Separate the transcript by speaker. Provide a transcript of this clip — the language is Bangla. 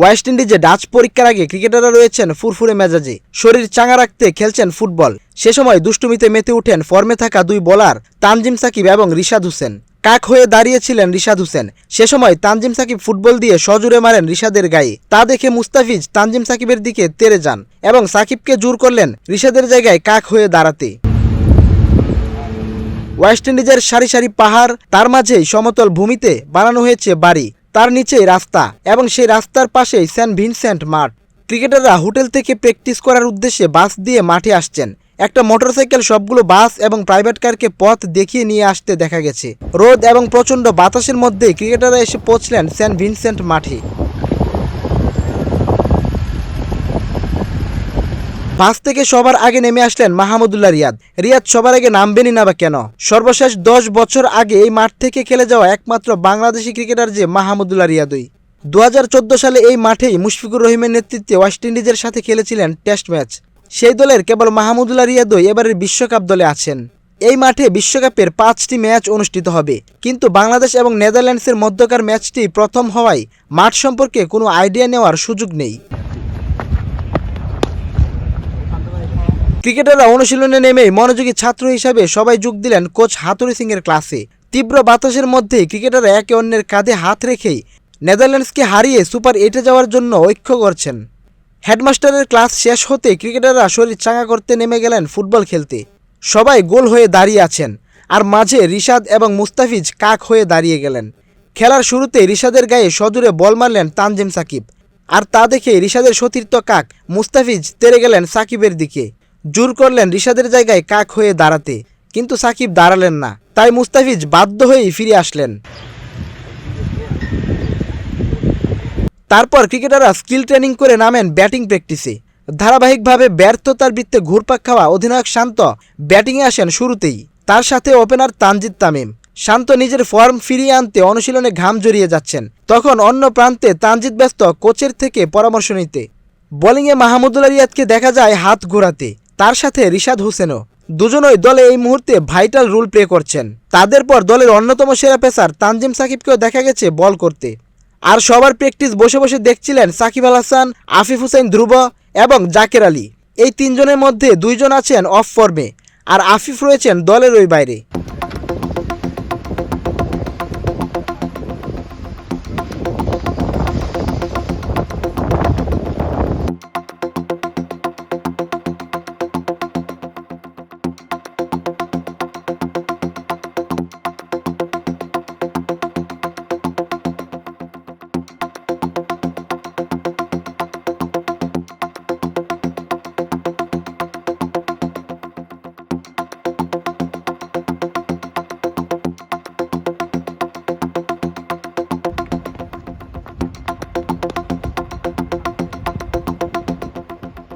Speaker 1: ওয়েস্ট ইন্ডিজে ডাচ পরীক্ষার আগে ক্রিকেটাররা রয়েছেন ফুরফুরে মেজাজে। শরীর চাঙা রাখতে খেলছেন ফুটবল। সে সময় দুষ্টুমিতে মেতে উঠেন ফর্মে থাকা দুই বোলার তানজিম সাকিব এবং রিশাদ হোসেন। কাক হয়ে দাঁড়িয়েছিলেন রিশাদ হোসেন। সে সময় তানজিম সাকিব ফুটবল দিয়ে সজুরে মারেন রিশাদের গায়ে। তা দেখে মুস্তাফিজ তানজিম সাকিবের দিকে তেরে যান এবং সাকিবকে জোর করলেন রিশাদের জায়গায় কাক হয়ে দাঁড়াতে। ওয়েস্ট ইন্ডিজের সারি সারি পাহাড়, তার মাঝেই সমতল ভূমিতে বানানো হয়েছে বাড়ি। তার নিচেই রাস্তা এবং সেই রাস্তার পাশেই সেন্ট ভিনসেন্ট মাঠ। ক্রিকেটাররা হোটেল থেকে প্র্যাকটিস করার উদ্দেশ্যে বাস দিয়ে মাঠে আসছেন। একটা মোটরসাইকেল সবগুলো বাস এবং প্রাইভেট কারকে পথ দেখিয়ে নিয়ে আসতে দেখা গেছে। রোদ এবং প্রচণ্ড বাতাসের মধ্যে ক্রিকেটাররা এসে পৌঁছলেন সেন্ট ভিনসেন্ট মাঠে। বাস থেকে সবার আগে নেমে আসলেন মাহমুদুল্লাহ রিয়াদ। রিয়াদ সবার আগে নামবেনই না বা কেন? সর্বশেষ দশ বছর আগে এই মাঠ থেকে খেলে যাওয়া একমাত্র বাংলাদেশি ক্রিকেটার যে মাহমুদুল্লাহ রিয়াদই। দু হাজার চোদ্দ সালে এই মাঠেই মুশফিকুর রহিমের নেতৃত্বে ওয়েস্ট ইন্ডিজের সাথে খেলেছিলেন টেস্ট ম্যাচ। সেই দলের কেবল মাহমুদুল্লাহ রিয়াদই এবারের বিশ্বকাপ দলে আছেন। এই মাঠে বিশ্বকাপের পাঁচটি ম্যাচ অনুষ্ঠিত হবে। কিন্তু বাংলাদেশ এবং নেদারল্যান্ডসের মধ্যকার ম্যাচটি প্রথম হওয়ায় মাঠ সম্পর্কে কোনো আইডিয়া নেওয়ার সুযোগ নেই। ক্রিকেটাররা অনুশীলনে নেমেই মনোযোগী ছাত্র হিসাবে সবাই যোগ দিলেন কোচ হাতুরি সিংয়ের ক্লাসে। তীব্র বাতাসের মধ্যেই ক্রিকেটাররা একে অন্যের কাঁধে হাত রেখেই নেদারল্যান্ডসকে হারিয়ে সুপার এইটে যাওয়ার জন্য ঐক্য করছেন। হেডমাস্টারের ক্লাস শেষ হতে ক্রিকেটাররা শরীর চাঙ্গা করতে নেমে গেলেন ফুটবল খেলতে। সবাই গোল হয়ে দাঁড়িয়ে আছেন, আর মাঝে রিশাদ এবং মুস্তাফিজ কাক হয়ে দাঁড়িয়ে গেলেন। খেলার শুরুতে রিশাদের গায়ে সদূরে বল মারলেন তানজিম সাকিব, আর তা দেখে রিশাদের সতীর্থ কাক মুস্তাফিজ তেরে গেলেন সাকিবের দিকে। জোর করলেন রিশাদের জায়গায় কাক হয়ে দাঁড়াতে, কিন্তু সাকিব দাঁড়ালেন না। তাই মুস্তাফিজ বাধ্য হয়েই ফিরে আসলেন। তারপর ক্রিকেটাররা স্কিল ট্রেনিং করে নামেন ব্যাটিং প্র্যাকটিসে। ধারাবাহিকভাবে ব্যর্থতার বৃত্তে ঘুরপাক খাওয়া অধিনায়ক শান্ত ব্যাটিংয়ে আসেন শুরুতেই। তার সাথে ওপেনার তানজিদ তামিম। শান্ত নিজের ফর্ম ফিরিয়ে আনতে অনুশীলনে ঘাম জড়িয়ে যাচ্ছেন। তখন অন্য প্রান্তে তানজিদ ব্যস্ত কোচের থেকে পরামর্শ নিতে। বোলিংয়ে মাহমুদুল্লাহ রিয়াদকে দেখা যায় হাত ঘোরাতে। তার সাথে রিশাদ হোসেনও। দুজনই দলে এই মুহূর্তে ভাইটাল রোল প্লে করছেন। তাদের পর দলের অন্যতম সেরা পেসার তানজিম সাকিবকেও দেখা গেছে বল করতে। আর সবার প্র্যাকটিস বসে বসে দেখছিলেন সাকিব আল হাসান, আফিফ হুসেন ধ্রুব এবং জাকের আলী। এই তিনজনের মধ্যে দুইজন আছেন অফ ফর্মে আর আফিফ রয়েছেন দলের ওই বাইরে।